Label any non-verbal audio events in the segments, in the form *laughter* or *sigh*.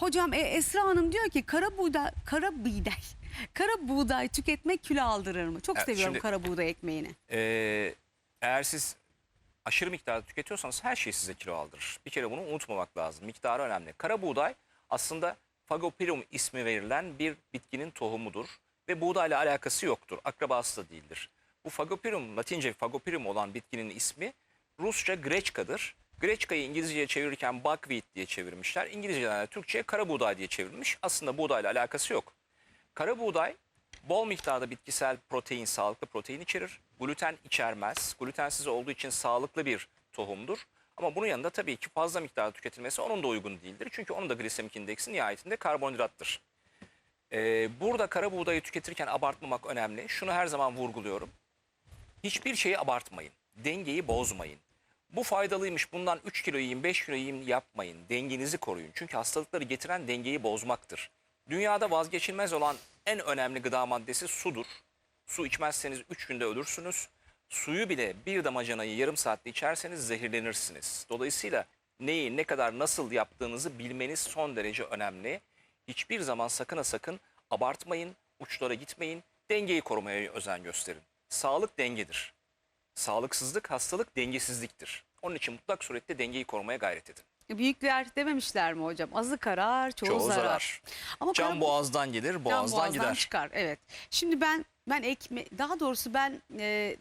Hocam e, Esra Hanım diyor ki kara buğday, kara buğday, *laughs* kara buğday tüketmek kilo aldırır mı? Çok Evet, seviyorum şimdi- kara buğday ekmeğini. Ee, eğer siz aşırı miktarda tüketiyorsanız her şey size kilo aldırır. Bir kere bunu unutmamak lazım. Miktarı önemli. Kara buğday aslında Fagopirum ismi verilen bir bitkinin tohumudur. Ve buğdayla alakası yoktur. Akrabası da değildir. Bu Fagopirum, Latince Fagopirum olan bitkinin ismi Rusça Greçka'dır. Greçka'yı İngilizceye çevirirken buckwheat diye çevirmişler. İngilizceden de Türkçe'ye kara buğday diye çevrilmiş. Aslında buğdayla alakası yok. Kara buğday bol miktarda bitkisel protein, sağlıklı protein içerir. Gluten içermez. Glutensiz olduğu için sağlıklı bir tohumdur. Ama bunun yanında tabii ki fazla miktarda tüketilmesi onun da uygun değildir. Çünkü onun da glisemik indeksi nihayetinde karbonhidrattır. Ee, burada kara buğdayı tüketirken abartmamak önemli. Şunu her zaman vurguluyorum. Hiçbir şeyi abartmayın. Dengeyi bozmayın. Bu faydalıymış bundan 3 kilo yiyeyim 5 kilo yiyeyim yapmayın. Dengenizi koruyun. Çünkü hastalıkları getiren dengeyi bozmaktır. Dünyada vazgeçilmez olan en önemli gıda maddesi sudur. Su içmezseniz 3 günde ölürsünüz. Suyu bile bir damacanayı yarım saatte içerseniz zehirlenirsiniz. Dolayısıyla neyi ne kadar nasıl yaptığınızı bilmeniz son derece önemli. Hiçbir zaman sakın sakın abartmayın, uçlara gitmeyin, dengeyi korumaya özen gösterin. Sağlık dengedir. Sağlıksızlık, hastalık dengesizliktir. Onun için mutlak surette dengeyi korumaya gayret edin. E, Büyükler dememişler mi hocam? Azı karar, çoğu, Çoğu zarar. zarar. Ama Can kara- boğazdan gelir, Can boğazdan, boğazdan gider. çıkar. Evet. Şimdi ben ben ekme daha doğrusu ben e,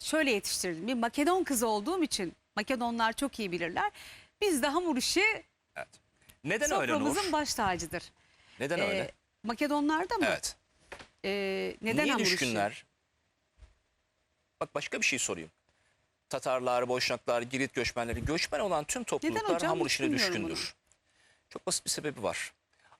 şöyle yetiştirdim. Bir Makedon kızı olduğum için Makedonlar çok iyi bilirler. Biz de hamur işi Evet. Neden öyle soframızın Nur? baş tacıdır. Neden Ee, öyle? Makedonlarda mı? Evet. Ee, neden Niye hamur işi? Bak başka bir şey sorayım. Tatarlar, Boşnaklar, Girit göçmenleri, göçmen olan tüm topluluklar hocam? hamur işine düşkündür. Çok basit bir sebebi var.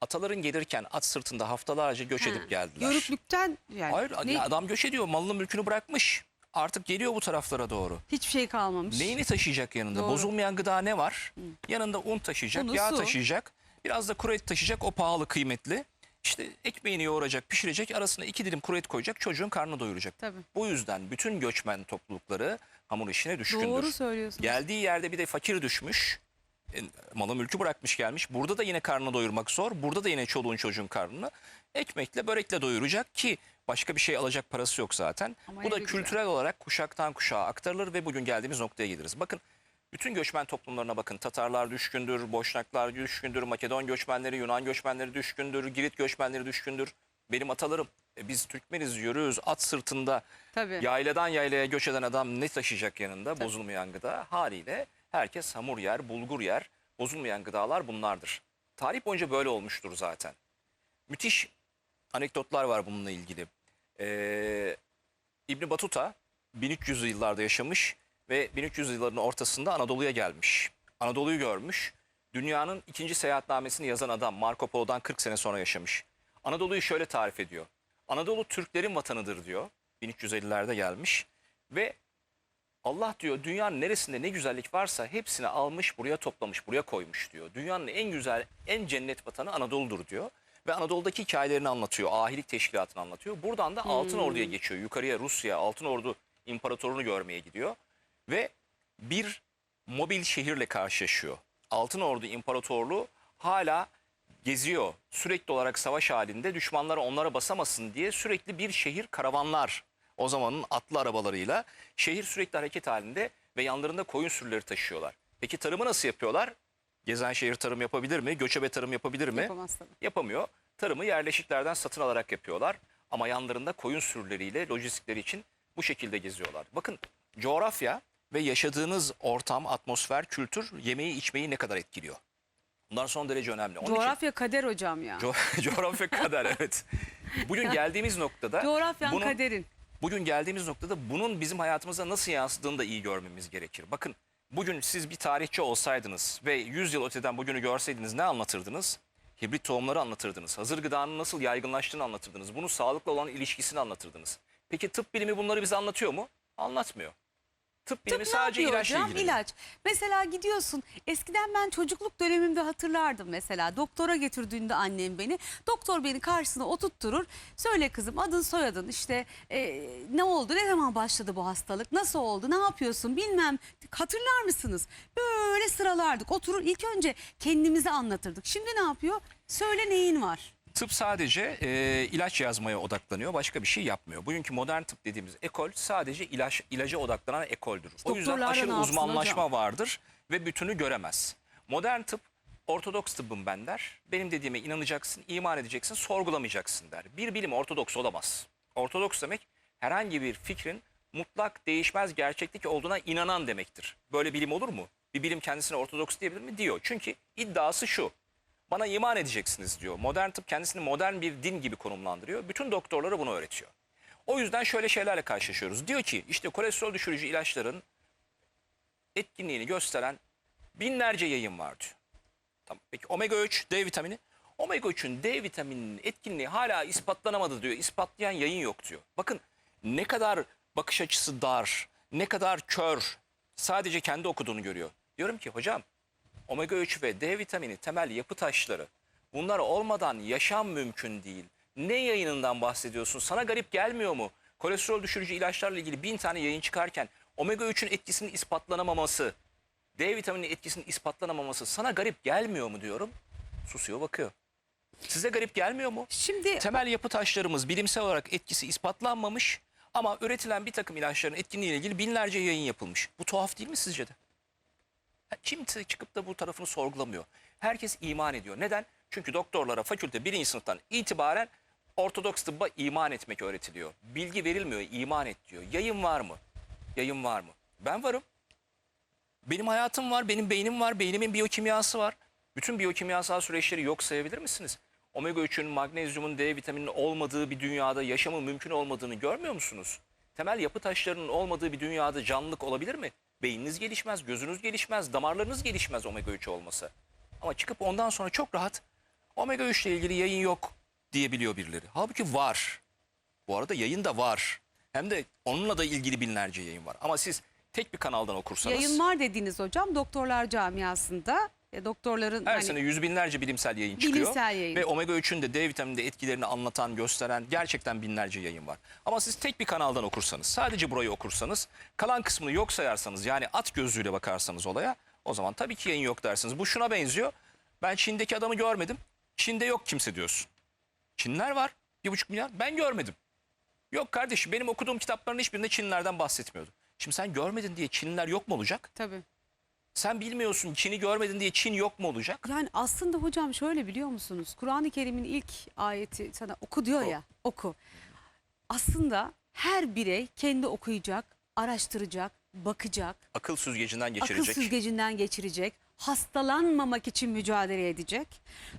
Ataların gelirken at sırtında haftalarca göç Ha, edip geldiler. Yörüklükten yani Hayır ne- adam göç ediyor malını mülkünü bırakmış. Artık geliyor bu taraflara doğru. hiçbir şey kalmamış. Neyini taşıyacak yanında? Doğru. Bozulmayan gıda ne var? Yanında un taşıyacak, Unu, yağ su. taşıyacak. Biraz da kuru et taşıyacak. O pahalı, kıymetli. İşte ekmeğini yoğuracak, pişirecek. Arasına iki dilim kuru et koyacak. Çocuğun karnını doyuracak. Tabii. Bu yüzden bütün göçmen toplulukları hamur işine düşkündür. Doğru söylüyorsunuz. Geldiği yerde bir de fakir düşmüş. e, Malı mülkü bırakmış gelmiş. Burada da yine karnını doyurmak zor. Burada da yine çoluğun çocuğun karnını ekmekle börekle doyuracak ki başka bir şey alacak parası yok zaten. Ama Bu da ne güzel. kültürel olarak kuşaktan kuşağa aktarılır ve bugün geldiğimiz noktaya geliriz. Bakın bütün göçmen toplumlarına bakın. Tatarlar düşkündür, Boşnaklar düşkündür, Makedon göçmenleri, Yunan göçmenleri düşkündür, Girit göçmenleri düşkündür. Benim atalarım. E, biz Türkmeniz yürüyoruz at sırtında Tabii. Yayladan yaylaya göç eden adam ne taşıyacak yanında? Bozulmayan gıda. Haliyle herkes hamur yer, bulgur yer. Bozulmayan gıdalar bunlardır. Tarih boyunca böyle olmuştur zaten. Müthiş anekdotlar var bununla ilgili. Ee, İbni Batuta 1300'lü yıllarda yaşamış ve 1300'lü yılların ortasında Anadolu'ya gelmiş. Anadolu'yu görmüş. Dünyanın ikinci seyahatnamesini yazan adam Marco Polo'dan 40 sene sonra yaşamış. Anadolu'yu şöyle tarif ediyor. Anadolu Türklerin vatanıdır diyor. 1350'lerde gelmiş ve Allah diyor dünyanın neresinde ne güzellik varsa hepsini almış buraya toplamış buraya koymuş diyor. Dünyanın en güzel en cennet vatanı Anadolu'dur diyor. Ve Anadolu'daki hikayelerini anlatıyor. Ahilik teşkilatını anlatıyor. Buradan da Altın Ordu'ya geçiyor. Yukarıya Rusya Altın Ordu İmparatorunu görmeye gidiyor. Ve bir mobil şehirle karşılaşıyor. Altın Ordu İmparatorluğu hala geziyor. Sürekli olarak savaş halinde düşmanlar onlara basamasın diye sürekli bir şehir karavanlar o zamanın atlı arabalarıyla şehir sürekli hareket halinde ve yanlarında koyun sürüleri taşıyorlar. Peki tarımı nasıl yapıyorlar? Gezen şehir tarım yapabilir mi? Göçebe tarım yapabilir mi? Yapamaz tabii. Yapamıyor. Tarımı yerleşiklerden satın alarak yapıyorlar. Ama yanlarında koyun sürüleriyle lojistikleri için bu şekilde geziyorlar. Bakın coğrafya ve yaşadığınız ortam, atmosfer, kültür yemeği içmeyi ne kadar etkiliyor. Bunlar son derece önemli. Onun için Coğrafya kader hocam ya. Co- *laughs* coğrafya kadar evet. Bugün geldiğimiz noktada Coğrafyan bunun, kaderin. bugün geldiğimiz noktada bunun bizim hayatımıza nasıl yansıdığını da iyi görmemiz gerekir. Bakın bugün siz bir tarihçi olsaydınız ve 100 yıl öteden bugünü görseydiniz ne anlatırdınız? Hibrit tohumları anlatırdınız. Hazır gıdanın nasıl yaygınlaştığını anlatırdınız. Bunun sağlıkla olan ilişkisini anlatırdınız. Peki tıp bilimi bunları bize anlatıyor mu? Anlatmıyor. Tıp bilimi Tıp ne sadece yapıyor ilaçla hocam? ilgileniyor. İlaç. Mesela gidiyorsun. Eskiden ben çocukluk dönemimde hatırlardım mesela. Doktora götürdüğünde annem beni. Doktor beni karşısına oturtturur. Söyle kızım adın soyadın işte e, ne oldu ne zaman başladı bu hastalık nasıl oldu ne yapıyorsun bilmem. Hatırlar mısınız? Böyle sıralardık. Oturur ilk önce kendimizi anlatırdık. Şimdi ne yapıyor? Söyle neyin var? Tıp sadece e, ilaç yazmaya odaklanıyor. Başka bir şey yapmıyor. Bugünkü modern tıp dediğimiz ekol sadece ilaç ilaca odaklanan ekoldür. O yüzden aşırı ne yapsın uzmanlaşma vardır ve bütünü göremez. Modern tıp ortodoks tıbbım ben der. Benim dediğime inanacaksın, iman edeceksin, sorgulamayacaksın der. Bir bilim ortodoks olamaz. Ortodoks demek herhangi bir fikrin mutlak değişmez gerçeklik olduğuna inanan demektir. Böyle bilim olur mu? Bir bilim kendisine ortodoks diyebilir mi? Diyor. Çünkü iddiası şu. Bana iman edeceksiniz diyor. Modern tıp kendisini modern bir din gibi konumlandırıyor. Bütün doktorlara bunu öğretiyor. O yüzden şöyle şeylerle karşılaşıyoruz. Diyor ki işte kolesterol düşürücü ilaçların etkinliğini gösteren binlerce yayın var diyor. Tamam. Peki omega 3 D vitamini. Omega 3'ün D vitamininin etkinliği hala ispatlanamadı diyor. İspatlayan yayın yok diyor. Bakın ne kadar bakış açısı dar, ne kadar kör. Sadece kendi okuduğunu görüyor. Diyorum ki hocam omega 3 ve D vitamini temel yapı taşları. Bunlar olmadan yaşam mümkün değil. Ne yayınından bahsediyorsun? Sana garip gelmiyor mu? Kolesterol düşürücü ilaçlarla ilgili bin tane yayın çıkarken omega 3'ün etkisinin ispatlanamaması, D vitamini etkisinin ispatlanamaması sana garip gelmiyor mu diyorum. Susuyor bakıyor. Size garip gelmiyor mu? Şimdi Temel yapı taşlarımız bilimsel olarak etkisi ispatlanmamış ama üretilen bir takım ilaçların etkinliğiyle ilgili binlerce yayın yapılmış. Bu tuhaf değil mi sizce de? Kimse çıkıp da bu tarafını sorgulamıyor. Herkes iman ediyor. Neden? Çünkü doktorlara fakülte birinci sınıftan itibaren Ortodoks tıbba iman etmek öğretiliyor. Bilgi verilmiyor, iman et diyor. Yayın var mı? Yayın var mı? Ben varım. Benim hayatım var, benim beynim var, beynimin biyokimyası var. Bütün biyokimyasal süreçleri yok sayabilir misiniz? Omega 3'ün, magnezyumun, D vitamininin olmadığı bir dünyada yaşamın mümkün olmadığını görmüyor musunuz? Temel yapı taşlarının olmadığı bir dünyada canlılık olabilir mi? Beyniniz gelişmez, gözünüz gelişmez, damarlarınız gelişmez omega 3 olmasa. Ama çıkıp ondan sonra çok rahat omega 3 ile ilgili yayın yok diyebiliyor birileri. Halbuki var. Bu arada yayın da var. Hem de onunla da ilgili binlerce yayın var. Ama siz tek bir kanaldan okursanız yayın var dediğiniz hocam doktorlar camiasında e, doktorların her hani sene yüz binlerce bilimsel yayın çıkıyor. Bilimsel yayın. Ve omega 3'ün de D vitamininde etkilerini anlatan, gösteren gerçekten binlerce yayın var. Ama siz tek bir kanaldan okursanız, sadece burayı okursanız, kalan kısmını yok sayarsanız yani at gözlüğüyle bakarsanız olaya o zaman tabii ki yayın yok dersiniz. Bu şuna benziyor. Ben Çin'deki adamı görmedim. Çin'de yok kimse diyorsun. Çinler var. Bir buçuk milyar. Ben görmedim. Yok kardeşim benim okuduğum kitapların hiçbirinde Çinlilerden bahsetmiyordu. Şimdi sen görmedin diye Çinliler yok mu olacak? tabii. Sen bilmiyorsun Çin'i görmedin diye Çin yok mu olacak? Yani aslında hocam şöyle biliyor musunuz? Kur'an-ı Kerim'in ilk ayeti sana oku diyor ya, oku. Aslında her birey kendi okuyacak, araştıracak, bakacak, Akıl süzgecinden geçirecek. akıl süzgecinden geçirecek, hastalanmamak için mücadele edecek.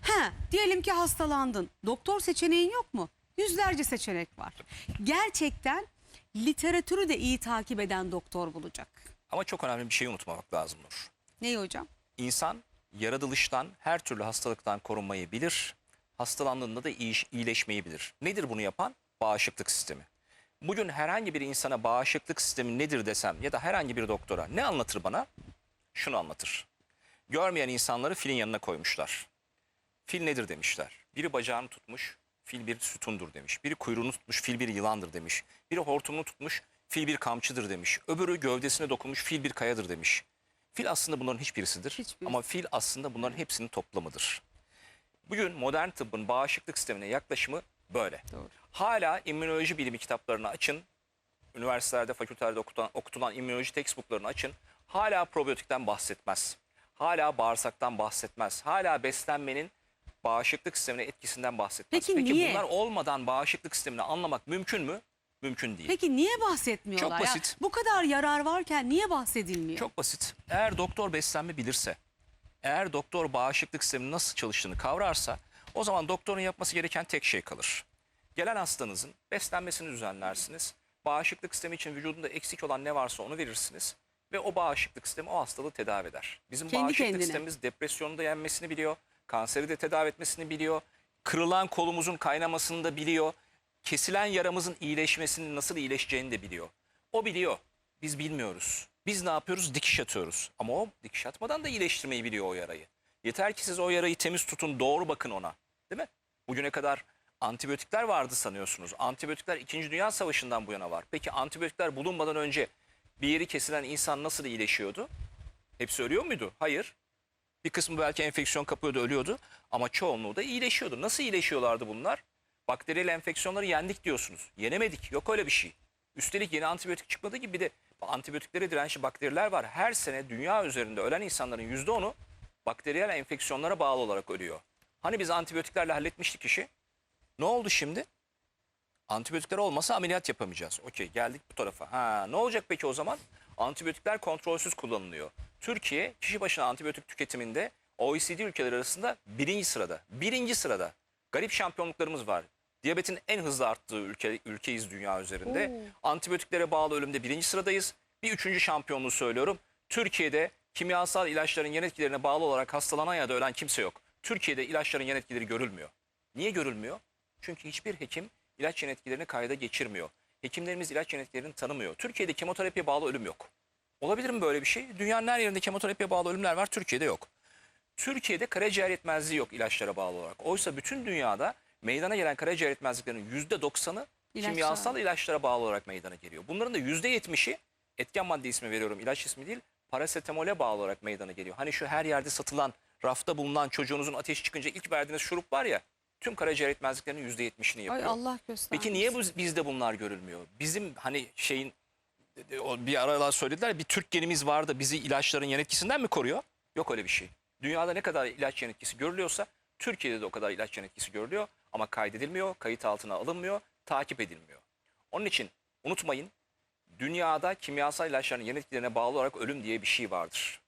Ha, diyelim ki hastalandın. Doktor seçeneğin yok mu? Yüzlerce seçenek var. Gerçekten literatürü de iyi takip eden doktor bulacak. Ama çok önemli bir şey unutmamak lazım Nur. Neyi hocam? İnsan yaratılıştan her türlü hastalıktan korunmayı bilir. Hastalandığında da iyileşmeyi bilir. Nedir bunu yapan? Bağışıklık sistemi. Bugün herhangi bir insana bağışıklık sistemi nedir desem ya da herhangi bir doktora ne anlatır bana? Şunu anlatır. Görmeyen insanları filin yanına koymuşlar. Fil nedir demişler. Biri bacağını tutmuş, fil bir sütundur demiş. Biri kuyruğunu tutmuş, fil bir yılandır demiş. Biri hortumunu tutmuş, fil bir kamçıdır demiş. Öbürü gövdesine dokunmuş, fil bir kayadır demiş. Fil aslında bunların hiçbirisidir. Hiçbirisi. Ama fil aslında bunların hepsinin toplamıdır. Bugün modern tıbbın bağışıklık sistemine yaklaşımı böyle. Doğru. Hala immünoloji bilimi kitaplarını açın. Üniversitelerde, fakültelerde okutulan, okutulan immünoloji textbooklarını açın. Hala probiyotikten bahsetmez. Hala bağırsaktan bahsetmez. Hala beslenmenin bağışıklık sistemine etkisinden bahsetmez. Peki niye? bunlar olmadan bağışıklık sistemini anlamak mümkün mü? Mümkün değil. Peki niye bahsetmiyorlar? Çok ya? basit. bu kadar yarar varken niye bahsedilmiyor? Çok basit. Eğer doktor beslenme bilirse, eğer doktor bağışıklık sisteminin nasıl çalıştığını kavrarsa o zaman doktorun yapması gereken tek şey kalır. Gelen hastanızın beslenmesini düzenlersiniz. Bağışıklık sistemi için vücudunda eksik olan ne varsa onu verirsiniz. Ve o bağışıklık sistemi o hastalığı tedavi eder. Bizim Kendi bağışıklık kendine. sistemimiz depresyonu da yenmesini biliyor. Kanseri de tedavi etmesini biliyor. Kırılan kolumuzun kaynamasını da biliyor. Kesilen yaramızın iyileşmesinin nasıl iyileşeceğini de biliyor. O biliyor. Biz bilmiyoruz. Biz ne yapıyoruz? Dikiş atıyoruz. Ama o dikiş atmadan da iyileştirmeyi biliyor o yarayı. Yeter ki siz o yarayı temiz tutun, doğru bakın ona. Değil mi? Bugüne kadar antibiyotikler vardı sanıyorsunuz. Antibiyotikler 2. Dünya Savaşı'ndan bu yana var. Peki antibiyotikler bulunmadan önce bir yeri kesilen insan nasıl iyileşiyordu? Hepsi ölüyor muydu? Hayır. Bir kısmı belki enfeksiyon kapıyordu, ölüyordu. Ama çoğunluğu da iyileşiyordu. Nasıl iyileşiyorlardı bunlar? Bakteriyel enfeksiyonları yendik diyorsunuz. Yenemedik. Yok öyle bir şey. Üstelik yeni antibiyotik çıkmadığı gibi bir de antibiyotiklere dirençli bakteriler var. Her sene dünya üzerinde ölen insanların %10'u bakteriyel enfeksiyonlara bağlı olarak ölüyor. Hani biz antibiyotiklerle halletmiştik işi? Ne oldu şimdi? Antibiyotikler olmasa ameliyat yapamayacağız. Okey geldik bu tarafa. Ha, ne olacak peki o zaman? Antibiyotikler kontrolsüz kullanılıyor. Türkiye kişi başına antibiyotik tüketiminde OECD ülkeleri arasında birinci sırada. Birinci sırada. Garip şampiyonluklarımız var. Diyabetin en hızlı arttığı ülke, ülkeyiz dünya üzerinde. Antibiyotiklere bağlı ölümde birinci sıradayız. Bir üçüncü şampiyonluğu söylüyorum. Türkiye'de kimyasal ilaçların yan etkilerine bağlı olarak hastalanan ya da ölen kimse yok. Türkiye'de ilaçların yan etkileri görülmüyor. Niye görülmüyor? Çünkü hiçbir hekim ilaç yan etkilerini kayda geçirmiyor. Hekimlerimiz ilaç yan etkilerini tanımıyor. Türkiye'de kemoterapiye bağlı ölüm yok. Olabilir mi böyle bir şey? Dünyanın her yerinde kemoterapiye bağlı ölümler var, Türkiye'de yok. Türkiye'de karaciğer yetmezliği yok ilaçlara bağlı olarak. Oysa bütün dünyada meydana gelen karaciğer yetmezliklerinin %90'ı İlaçlar. kimyasal ilaçlara bağlı olarak meydana geliyor. Bunların da %70'i etken madde ismi veriyorum, ilaç ismi değil, parasetamole bağlı olarak meydana geliyor. Hani şu her yerde satılan, rafta bulunan çocuğunuzun ateşi çıkınca ilk verdiğiniz şurup var ya, tüm karaciğer yetmezliklerinin %70'ini yapıyor. Ay Allah göstermesin. Peki niye bu, bizde bunlar görülmüyor? Bizim hani şeyin bir aralar söylediler bir Türk genimiz var da bizi ilaçların yan etkisinden mi koruyor? Yok öyle bir şey. Dünyada ne kadar ilaç yan etkisi görülüyorsa Türkiye'de de o kadar ilaç yan etkisi görülüyor ama kaydedilmiyor, kayıt altına alınmıyor, takip edilmiyor. Onun için unutmayın dünyada kimyasal ilaçların yan etkilerine bağlı olarak ölüm diye bir şey vardır.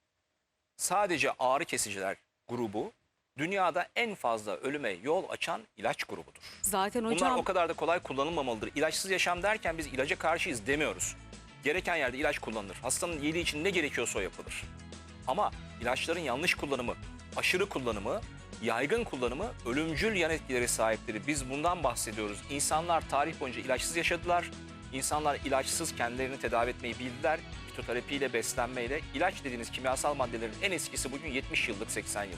Sadece ağrı kesiciler grubu dünyada en fazla ölüme yol açan ilaç grubudur. Zaten Bunlar hocam o kadar da kolay kullanılmamalıdır. İlaçsız yaşam derken biz ilaca karşıyız demiyoruz. Gereken yerde ilaç kullanılır. Hastanın iyiliği için ne gerekiyorsa o yapılır. Ama ilaçların yanlış kullanımı, aşırı kullanımı, yaygın kullanımı ölümcül yan etkileri sahipleri. Biz bundan bahsediyoruz. İnsanlar tarih boyunca ilaçsız yaşadılar. İnsanlar ilaçsız kendilerini tedavi etmeyi bildiler. Fitoterapiyle, beslenmeyle. ilaç dediğiniz kimyasal maddelerin en eskisi bugün 70 yıllık, 80 yıllık.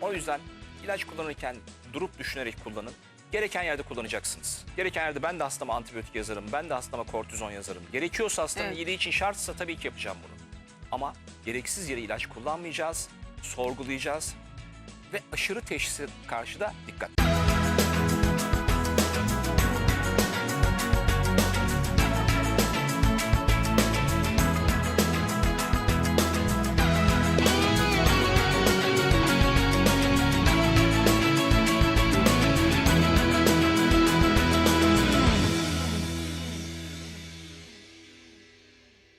O yüzden ilaç kullanırken durup düşünerek kullanın. Gereken yerde kullanacaksınız. Gereken yerde ben de hastama antibiyotik yazarım, ben de hastama kortizon yazarım. Gerekiyorsa hastanın Evet. iyiliği için şartsa tabii ki yapacağım bunu. Ama gereksiz yere ilaç kullanmayacağız, sorgulayacağız ve aşırı teşhise karşı da dikkat.